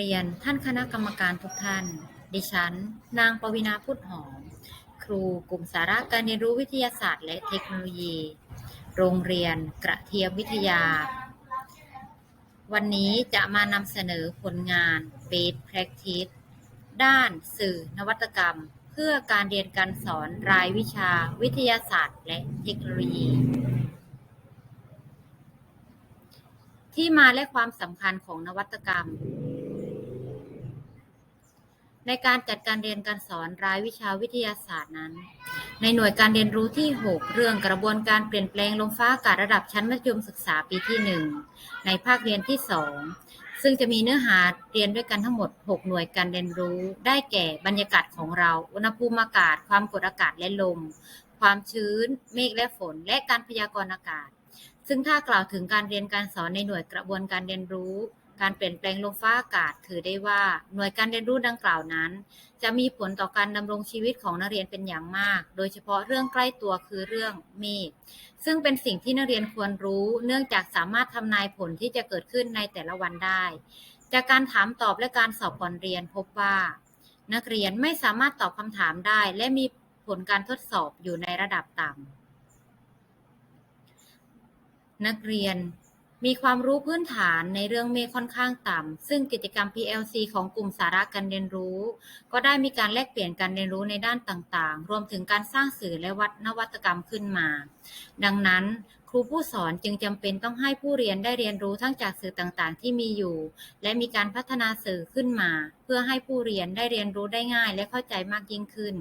เรียนท่านคณะกรรมการทุกท่าน ดิฉัน นางปวินาพุทธหอม ครูกลุ่มสาระการเรียนรู้วิทยาศาสตร์และเทคโนโลยี โรงเรียนกระเทียมวิทยา วันนี้จะมานำเสนอผลงาน Best Practice ด้านสื่อนวัตกรรม เพื่อการเรียนการสอนรายวิชาวิทยาศาสตร์และเทคโนโลยีที่มาและความสำคัญของนวัตกรรม ในการจัดการเรียนการสอนรายวิชาวิทยาศาสตร์นั้น ในหน่วยการเรียนรู้ที่ 6 เรื่องกระบวนการเปลี่ยนแปลงลมฟ้าอากาศระดับชั้นมัธยมศึกษาปีที่ 1 ในภาคเรียนที่ 2 ซึ่งจะมีเนื้อหาเรียนด้วยกันทั้งหมด 6 หน่วยการเรียนรู้ ได้แก่บรรยากาศของเรา อุณหภูมิอากาศ ความกดอากาศและลม ความชื้น เมฆและฝน และการพยากรณ์อากาศ ซึ่งถ้ากล่าวถึงการเรียนการสอนในหน่วยกระบวนการเรียนรู้ การเปลี่ยนแปลงลมฟ้าอากาศ ถือได้ว่าหน่วยการเรียนรู้ดังกล่าวนั้น จะมีผลต่อการดำรงชีวิตของนักเรียนเป็นอย่างมาก โดยเฉพาะเรื่องใกล้ตัวคือเรื่องเมฆซึ่งเป็นสิ่งที่นักเรียนควรรู้ เนื่องจากสามารถทำนายผลที่จะเกิดขึ้นในแต่ละวันได้ จากการถามตอบและการสอบก่อนเรียนพบว่า นักเรียนไม่สามารถตอบคำถามได้ และมีผลการทดสอบอยู่ในระดับต่ำนักเรียน มีความรู้พื้นฐานในเรื่องเมฆค่อนข้างต่ำ ซึ่งกิจกรรม PLC ของกลุ่มสาระการเรียนรู้ ก็ได้มีการแลกเปลี่ยนการเรียนรู้ในด้านต่างๆ รวมถึงการสร้างสื่อและวัดนวัตกรรมขึ้นมา ดังนั้น รูผู้สอนจึงจำเป็นต้องให้ผู้เรียนได้เรียนรู้ทั้งจากสื่อต่างๆ ที่มีอยู่ และมีการพัฒนาสื่อขึ้นมา เพื่อให้ผู้เรียนได้เรียนรู้ได้ง่าย และเข้าใจมากยิ่งขึ้น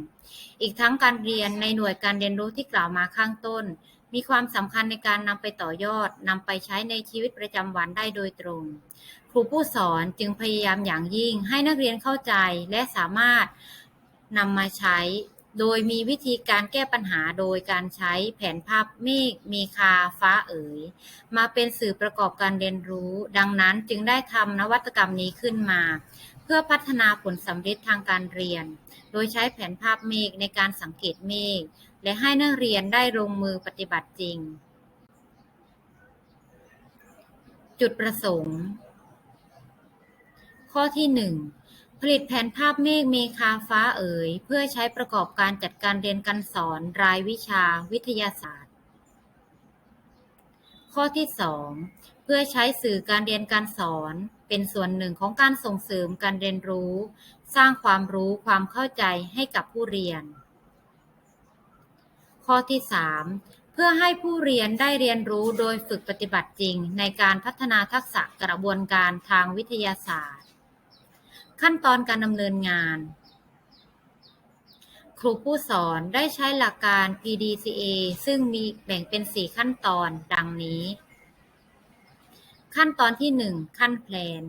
อีกทั้งการเรียนในหน่วยการเรียนรู้ที่กล่าวมาข้างต้น มีความสำคัญในการนำไปต่อยอดนำไปใช้ในชีวิตประจำวันได้โดยตรง ครูผู้สอนจึงพยายามอย่างยิ่งให้นักเรียนเข้าใจและสามารถนำมาใช้ โดยมีวิธีการแก้ปัญหาโดยการใช้แผนภาพเมฆมีคาฟ้าเอ๋ย มาเป็นสื่อประกอบการเรียนรู้ ดังนั้นจึงได้ทำนวัตกรรมนี้ขึ้นมา เพื่อพัฒนาผลสำเร็จทางการเรียน โดยใช้แผนภาพเมฆในการสังเกตเมฆและให้นักเรียนได้ลงมือปฏิบัติจริง จุดประสงค์ ข้อที่ 1 ผลิตแผนภาพเมฆเมคาฟ้าเอ๋ย เพื่อใช้ประกอบการจัดการเรียนการสอนรายวิชาวิทยาศาสตร์ ข้อที่ 2 เพื่อใช้สื่อการเรียนการสอน เป็นส่วนหนึ่งของการส่งเสริมการเรียนรู้ สร้างความรู้ความเข้าใจให้กับผู้เรียน ข้อที่ 3 เพื่อให้ผู้เรียนได้เรียนรู้โดยฝึกปฏิบัติจริงในการพัฒนาทักษะกระบวนการทางวิทยาศาสตร์ ขั้นตอนการดำเนินงาน ครูผู้สอนได้ใช้หลักการ PDCA ซึ่งมีแบ่งเป็น 4 ขั้นตอนดังนี้ ขั้นตอนที่ 1 ขั้นแพลน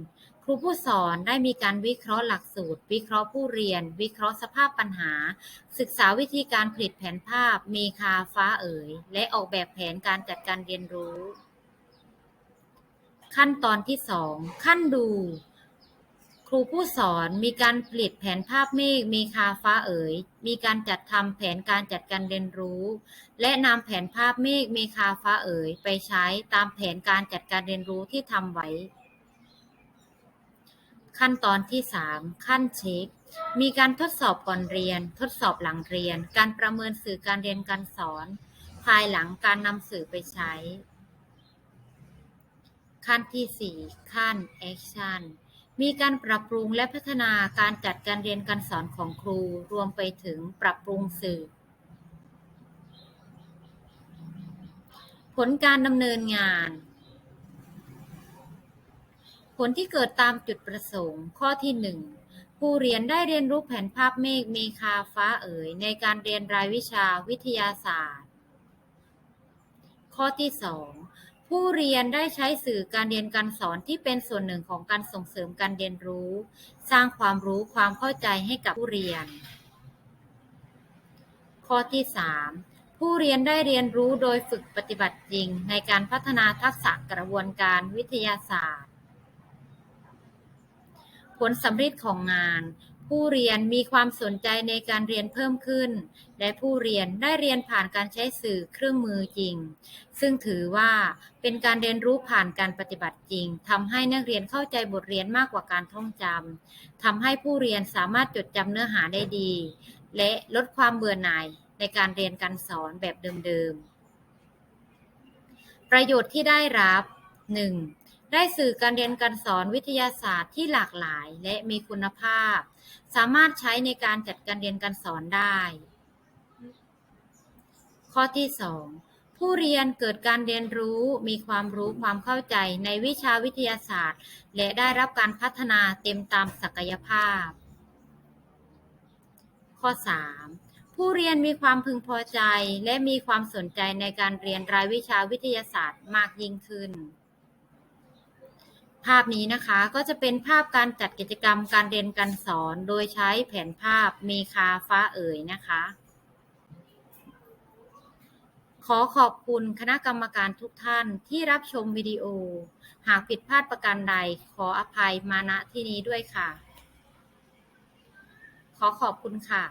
ครูผู้สอนได้มีการวิเคราะห์หลักสูตร วิเคราะห์ผู้เรียน วิเคราะห์สภาพปัญหา ศึกษาวิธีการผลิตแผนภาพมีคาฟ้าเอ๋ย และออกแบบแผนการจัดการเรียนรู้ ขั้นตอนที่ 2 ขั้นดู ครูผู้สอนมีการผลิตแผนภาพเมฆมีคาฟ้าเอ๋ย มีการจัดทำแผนการจัดการเรียนรู้ และนำแผนภาพเมฆเมคาฟ้าเอ๋ย ไปใช้ตามแผนการจัดการเรียนรู้ที่ทำไว้ ขั้นตอนที่ 3 ขั้นเช็ค มีการทดสอบก่อนเรียน ทดสอบหลังเรียน การประเมินสื่อการเรียนการสอน ภายหลังการนำสื่อไปใช้ ขั้นที่ 4 ขั้น Action มีการปรับปรุงและพัฒนาการจัดการเรียนการสอนของครู รวมไปถึงปรับปรุงสื่อ ผลการดำเนินงาน ผลที่เกิดตามจุดประสงค์ ข้อที่ 1 ผู้เรียนได้เรียนรู้แผนภาพเมฆเมคาฟ้าเอ๋ยในการเรียนรายวิชาวิทยาศาสตร์ ข้อที่ 2 ผู้เรียนได้ใช้สื่อการเรียนการสอนที่เป็นส่วนหนึ่งของการส่งเสริมการเรียนรู้ สร้างความรู้ความเข้าใจให้กับผู้เรียน ข้อที่ 3 ผู้เรียนได้เรียนรู้โดยฝึกปฏิบัติจริง ในการพัฒนาทักษะกระบวนการวิทยาศาสตร์ ผลสำเร็จของงาน ผู้เรียนมีความสนใจในการเรียนเพิ่มขึ้น และผู้เรียนได้เรียนผ่านการใช้สื่อเครื่องมือจริง ซึ่งถือว่าเป็นการเรียนรู้ผ่านการปฏิบัติจริงทำให้นักเรียนเข้าใจบทเรียนมากกว่าการท่องจำทำให้ผู้เรียนสามารถจดจำเนื้อหาได้ดี และลดความเบื่อหน่ายในการเรียนการสอนแบบเดิมๆ ประโยชน์ที่ได้รับ 1. ได้สื่อการเรียนการสอนวิทยาศาสตร์ที่หลากหลายและมีคุณภาพ สามารถใช้ในการจัดการเรียนการสอนได้ ข้อที่ 2 ผู้เรียนเกิดการเรียนรู้มีความรู้ความเข้าใจในวิชาวิทยาศาสตร์ และได้รับการพัฒนาเต็มตามศักยภาพ ข้อ 3ผู้เรียนมีความพึงพอใจและมีความสนใจในการเรียนรายวิชาวิทยาศาสตร์มากยิ่งขึ้น ภาพนี้นะคะก็จะเป็นภาพการจัดกิจกรรมการเรียนการสอนโดยใช้แผนภาพเมคาฟ้าเอ๋ยนะคะ ขอขอบคุณคณะกรรมการทุกท่านที่รับชมวิดีโอ หากผิดพลาดประการใดขออภัยมาณที่นี้ด้วยค่ะ ขอขอบคุณค่ะ